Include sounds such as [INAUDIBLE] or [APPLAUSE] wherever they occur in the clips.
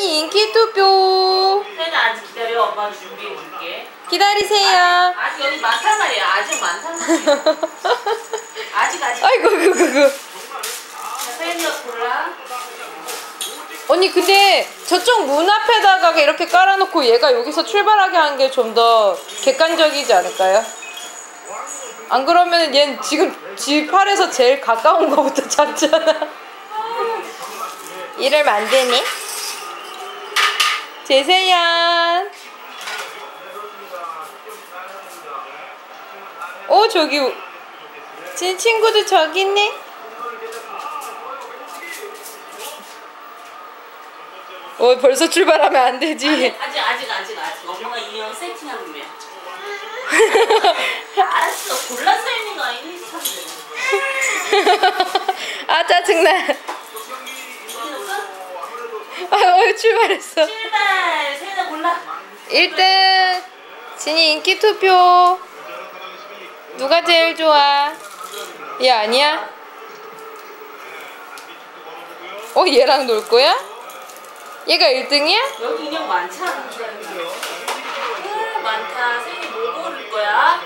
세연이 인기 투표. 세연아 아직 기다려. 엄마 준비해 줄게. 기다리세요. 아직 여기 많단 말이야. 아직 많단 말이야. [LAUGHS] 아직 아직. 아이고 그 그그 자, 세연이가 골라. 언니 근데 저쪽 문 앞에다가 이렇게 깔아놓고 얘가 여기서 출발하게 한 게 좀 더 객관적이지 않을까요? 안 그러면 얘는 지금 집 팔에서 제일 가까운 거부터 잡잖아. 이를 만드니? 제세연. 오 저기 진 친구들 저기 있네. 어 벌써 출발하면 안 되지. 아직 아직 아직 아직 엄마가 이형 세팅하는 거야 알았어 골라 세연인 거 아니니 참아 짜증나. 아 어, 출발했어. 출발 세연아 골라 1등 진이 인기 투표. 누가 제일 좋아? 얘 아니야? 어 얘랑 놀 거야? 얘가 1등이야? 여기 인형 많잖아 음, 많다 세연이 뭐 고를 거야?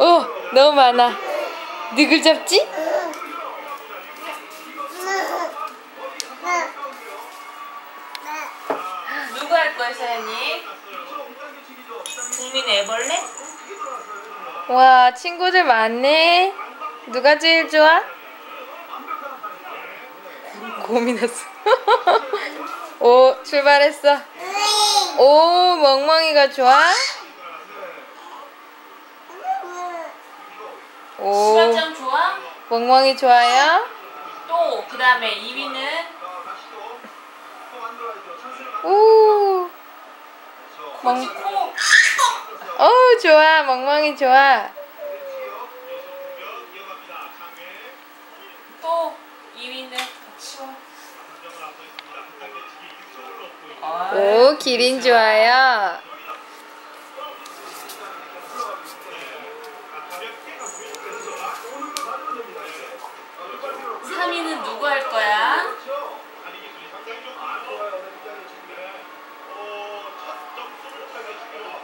어 너무 많아. 누굴 잡지? 와 친구들 많네. 누가 제일 좋아? 고민했어. [LAUGHS] 오 출발했어. 오 멍멍이가 좋아? 오 좋아? 멍멍이 좋아요? 또 그 다음에 2위는 오코 어우 좋아 멍멍이 좋아. 또 2위는 치워 아, 오 기린 좋아요. 3위는 누구 할 거야?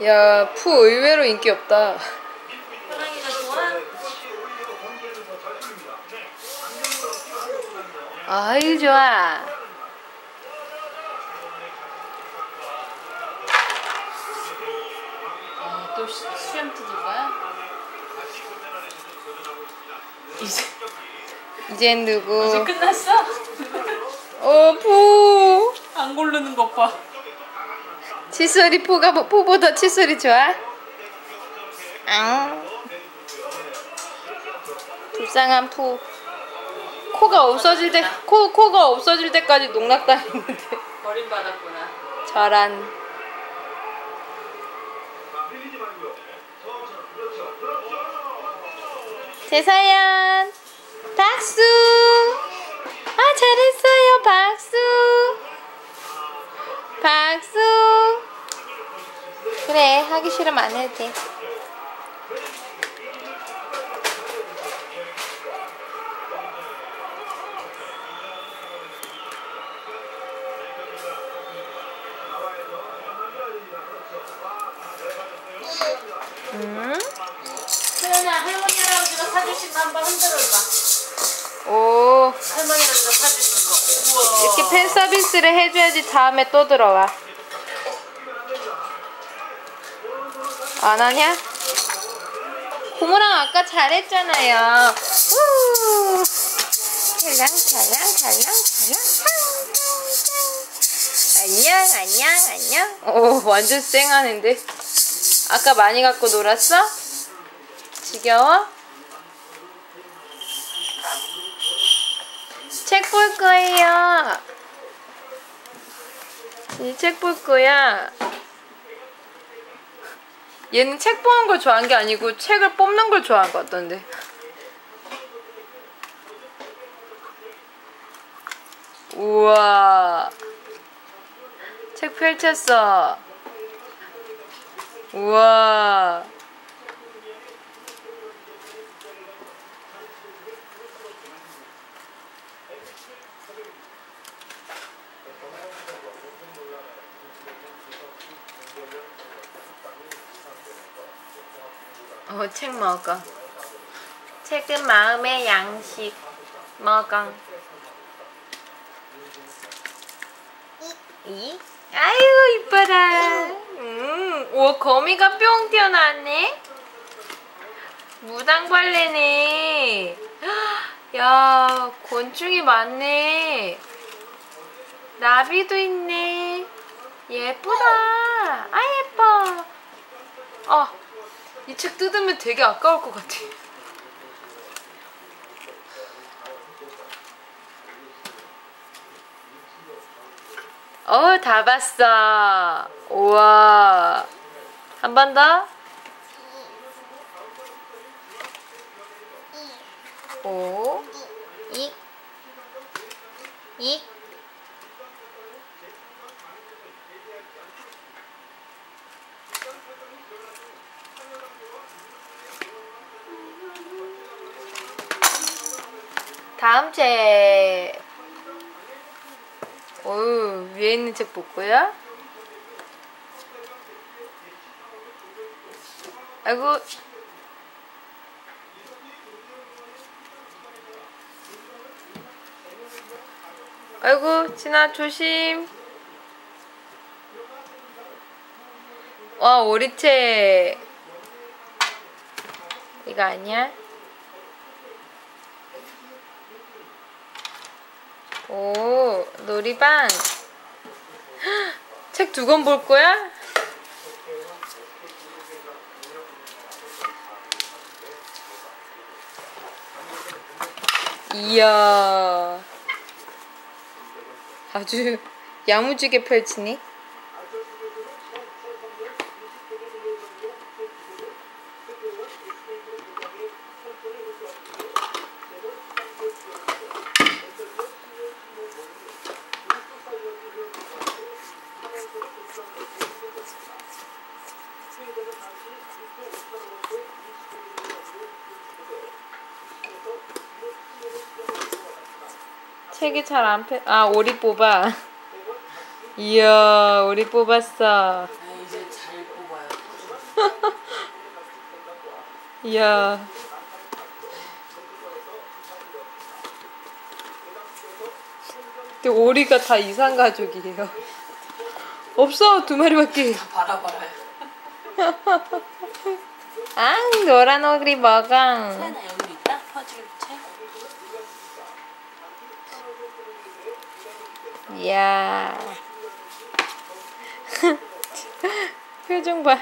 야 푸 의외로 인기 없다. 호랑이가 좋아? 아유 좋아. 아, 이젠 이제 누구? 끝났어? 오 푸. 안 고르는 것 봐. 칫솔이 포가 포보다 칫솔이 좋아? 앙. 불쌍한 푸. 코가 없어질 때, 코, 코가 없어질 때까지 농락당했는데. 버림받았구나. 저란. 제사연. 박수. 아, 잘했어요. 박수. 박수. 그래, 하기 싫으면 안 해도 돼. 음? 수연아, 할머니 할아버지가 사주신 거 한번 흔들어 봐. 오, 할머니 할아버지가 사주신 거. 우와. 이렇게 팬 서비스를 해줘야지 다음에 또 들어와. 안 하냐? 고모랑 아까 잘했잖아요. 우! 찰랑 찰랑 찰랑 찰랑 안녕 안녕 안녕. 오 완전 쌩하는데. 아까 많이 갖고 놀았어? 지겨워? 책 볼 거예요. 이 책 볼 거야. 얘는 책 보는 걸 좋아한 게 아니고 책을 뽑는 걸 좋아한 것 같던데. 우와. 책 펼쳤어. 우와. 어, 책 먹어. 책은 마음의 양식. 먹어. 이? 아유, 이뻐라. 음, 오, 거미가 뿅 튀어나왔네. 무당벌레네. 야, 곤충이 많네. 나비도 있네. 예쁘다. 아, 예뻐. 아, 이 책 뜯으면 되게 아까울 것 같아. 어, 다 봤어. 우와. 한 번 더. 오. 이. 이. 다음 책. 오, 위에 있는 책 뭐고요? 아이고. 아이고, 진아 조심. 와, 오리책. 이거 아니야? 오, 놀이방. 책 두 권 볼 거야? 이야. 아주 야무지게 펼치니? 책이 잘안 펴. 아, 오리 뽑아. [LAUGHS] 이야, 오리 뽑았어. 아 이제 잘 뽑아요. 이야. 근데 오리가 다 이상 가족이에요. [LAUGHS] 없어, 두 마리밖에. 바라봐요. [LAUGHS] 아, 노란 오리 먹어. 세나 여기 있다. 퍼즐 책. 이 야. [LAUGHS] 표정 봐.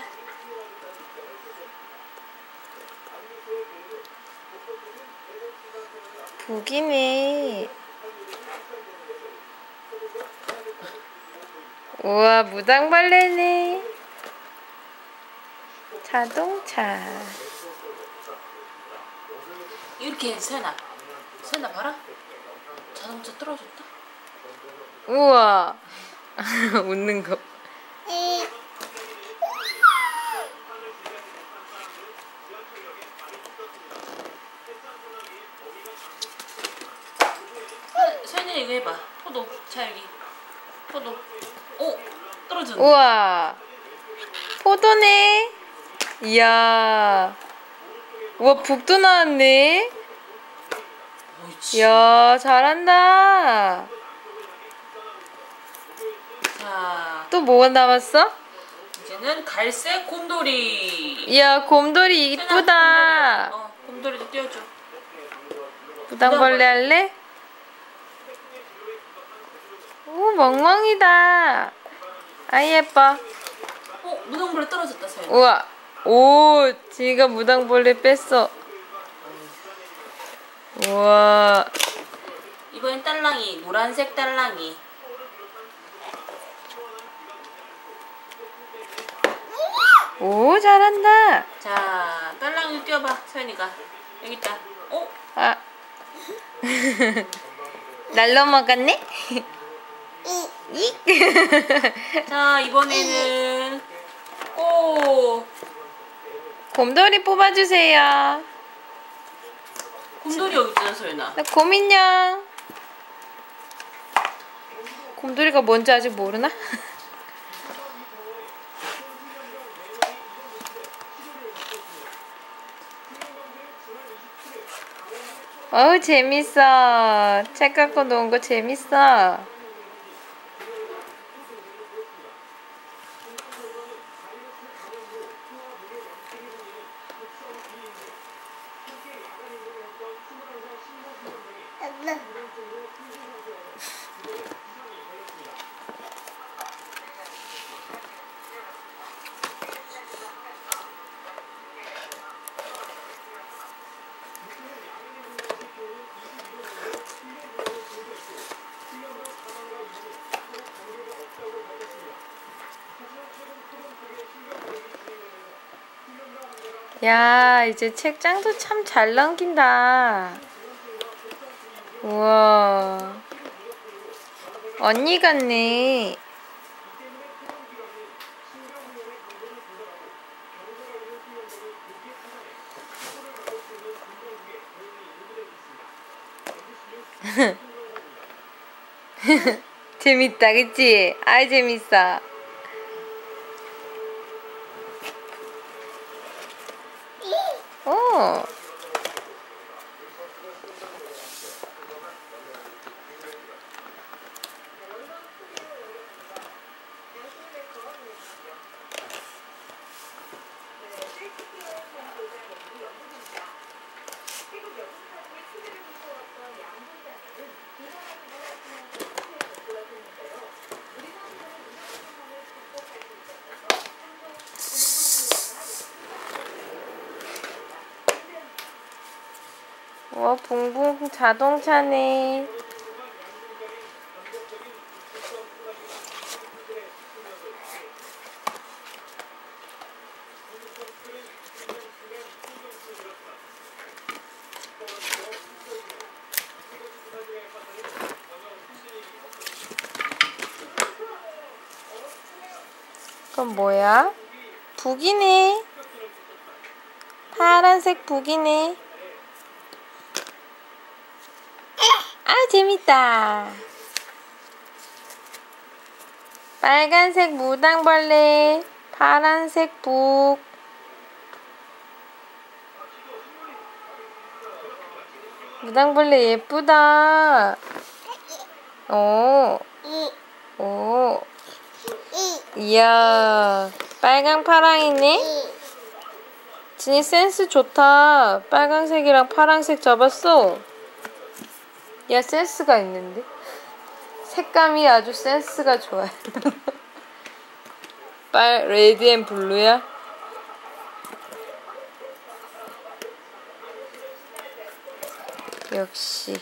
북이네. 우와, 무당벌레네. 자동차. 이렇게 해 세나. 세나 봐라. 자동차 떨어졌다. 우와. [LAUGHS] 웃는 거. 세나 이거 해봐. 포도. 자 여기. 포도. 오 떨어졌네. 우와. 포도네. 이야. 우와, 북도 나왔네. 이야, 잘한다. 자또 뭐가 남았어? 이제는 갈색 곰돌이. 이야, 곰돌이 이쁘다. 곰돌이. 어 곰돌이도 띄워줘. 무당벌레 할래? 오, 멍멍이다. 아, 예뻐. 어 무덤벌레 떨어졌다 세나. 우와. 오, 지가 무당벌레 뺐어. 우와. 이번엔 딸랑이 노란색 딸랑이. 오, 잘한다. 자 딸랑이 뛰어봐 서연이가 여기 있다. 어 아. [LAUGHS] 날 넘어갔네? 이. [LAUGHS] 자 이번에는 오 곰돌이 뽑아주세요. 곰돌이 여기 있잖아 소연아 나 곰인형. 곰돌이가 뭔지 아직 모르나? [LAUGHS] 어우 재밌어. 책 갖고 노는 거 재밌어. 야, 이제 책장도 참 잘 넘긴다. 우와. 언니 같네. [LAUGHS] 재밌다, 그치? 아이, 재밌어. 어. 와, 붕붕 자동차네. 그건 뭐야? 북이네. 파란색 북이네. 아 재밌다. 빨간색 무당벌레, 파란색 북. 무당벌레 예쁘다. 오, 오, 이야, 빨강 파랑이네. 진이 센스 좋다. 빨강색이랑 파란색 잡았어. 야 센스가 있는데? 색감이 아주 센스가 좋아요. [LAUGHS] 빨 레드 앤 블루야? 역시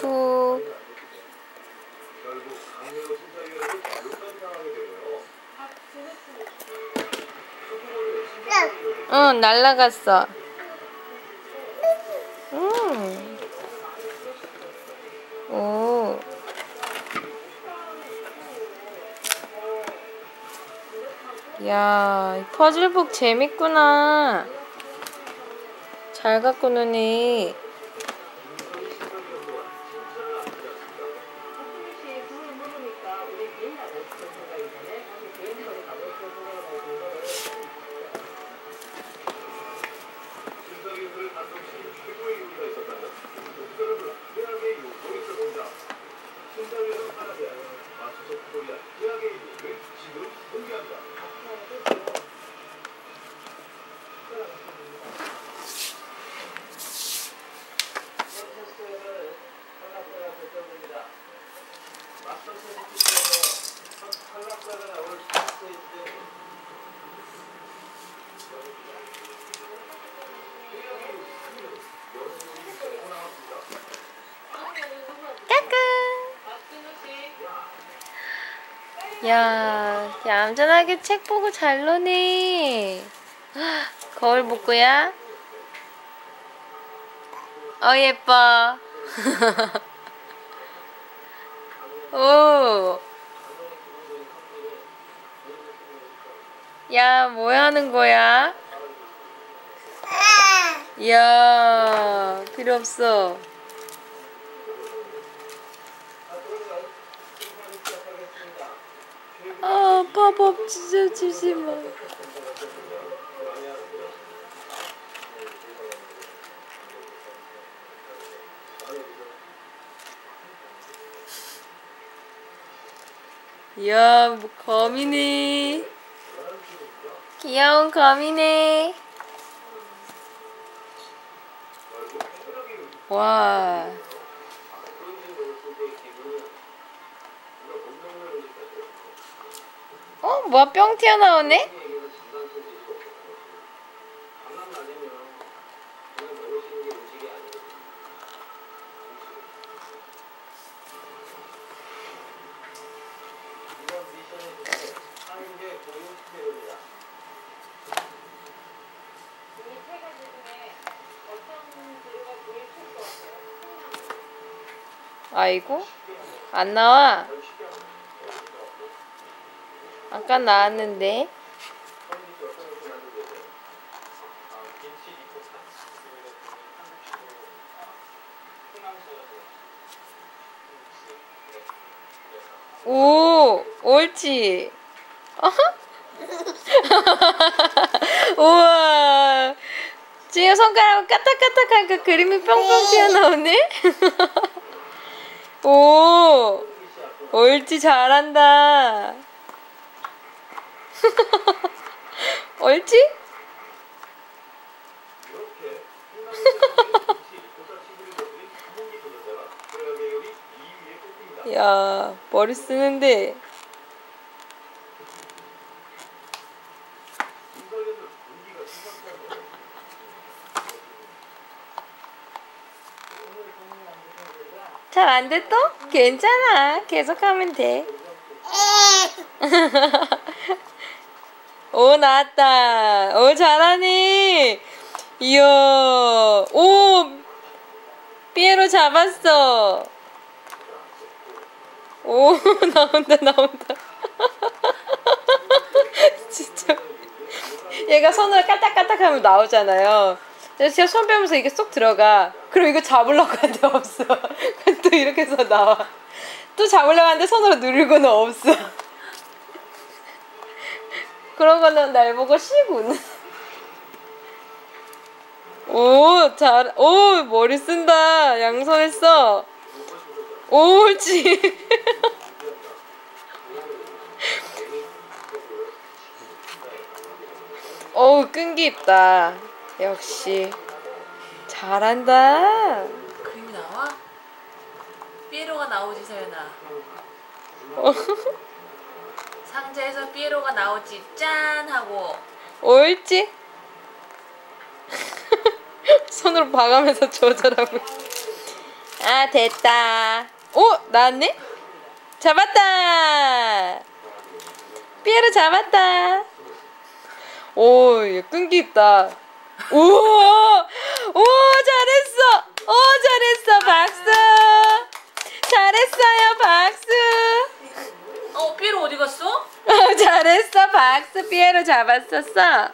또 응, 날라갔어. 퍼즐북 재밌구나. 잘 갖고 노네. 야, 얌전하게 책 보고 잘 노네. 거울 복구야? 어, 예뻐. [LAUGHS] 오. 야, 뭐 하는 거야? 이야, 필요 없어. 아, 팝업 진짜 주지 마. 이야, 뭐 거미네. 귀여운 거미네. 와. 뭐야, 뿅 튀어나오네? 아이고, 안 나와. 아까 나왔는데. 오, 옳지. [LAUGHS] 우와. 지금 손가락 까딱까딱하니까 그림이 뿅뿅 튀어나오네? [LAUGHS] 오, 옳지, 잘한다. [LAUGHS] 옳지? 야, 머리 쓰는데. 잘 안돼 또? 괜찮아. 계속 하면 돼. [LAUGHS] 오, 나왔다. 오, 잘하네. 이야. 오, 삐에로 잡았어. 오, [LAUGHS] 나온다, 나온다. [LAUGHS] 진짜. 얘가 손으로 까딱까딱 하면 나오잖아요. 제가 손 빼면서 이게 쏙 들어가. 그럼 이거 잡으려고 하는데 없어. [LAUGHS] 또 이렇게 해서 나와. 또 잡으려고 하는데 손으로 누르고는 없어. 그러고는 날 보고 쉬군. 오, 잘, 오, 머리 쓴다. 써. 오, 옳지. [LAUGHS] 어우, 끈기 있다. 역시. 잘한다. 그림이 나와? 삐에로가 나오지 서연아 어, [LAUGHS] 상자에서 삐에로가 나오지 짠 하고 옳지? [LAUGHS] 손으로 봐가면서 조절하고. 아, 됐다. 오, 나왔네? 잡았다! 삐에로 잡았다. 오, 얘 끈기 있다. 오, 오, 잘했어. 오, 잘했어. 박수. 잘했어요. 박수. 어 삐에로 어디 갔어? 어, 잘했어. 박수. 삐에로 잡았었어.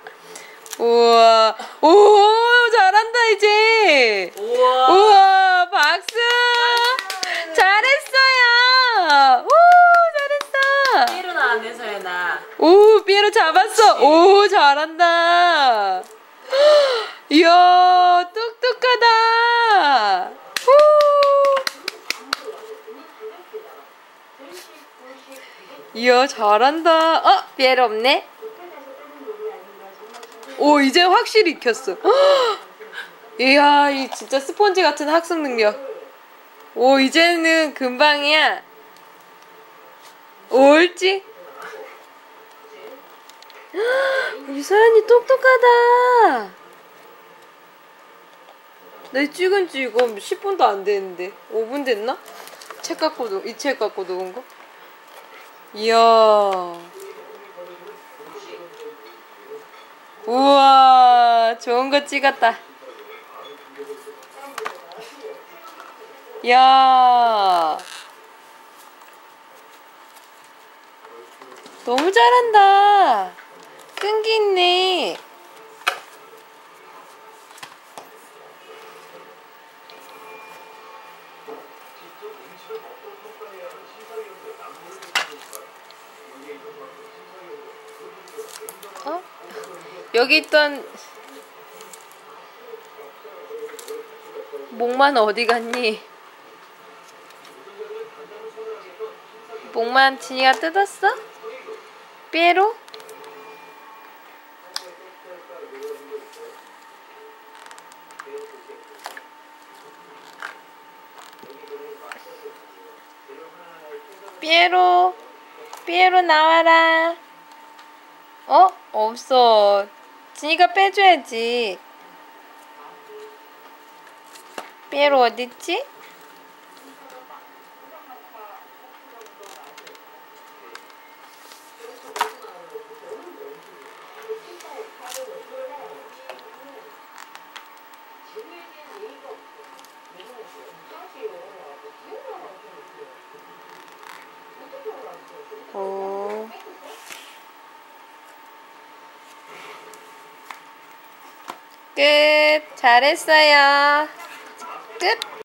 우와. 오, 잘한다, 이제. 우와 우와, 박수. 잘했어요. 오, 잘했어. 삐에로 나왔네 서연아 오, 삐에로 잡았어. 오, 잘한다. [GASPS] 이야, 똑똑하다. 이야, 잘한다. 어, 삐에로 없네. 오, 이제 확실히 익혔어. 이야, 이 진짜 스펀지 같은 학습 능력. 오, 이제는 금방이야. 옳지? 우리 서연이 똑똑하다. 내 찍은 지 이거 10분도 안 됐는데 5분 됐나? 책 갖고 놓, 이책 갖고 놓은 거? 이야. 우와, 좋은 거 찍었다. 이야. 너무 잘한다. 끈기 있네. 여기 있던 목만 어디 갔니? 목만 진이가 뜯었어? 삐에로? 삐에로 삐에로 나와라 어? 없어 진이가 빼줘야지 삐에로 어딨지? 오. 끝. 잘했어요. 끝.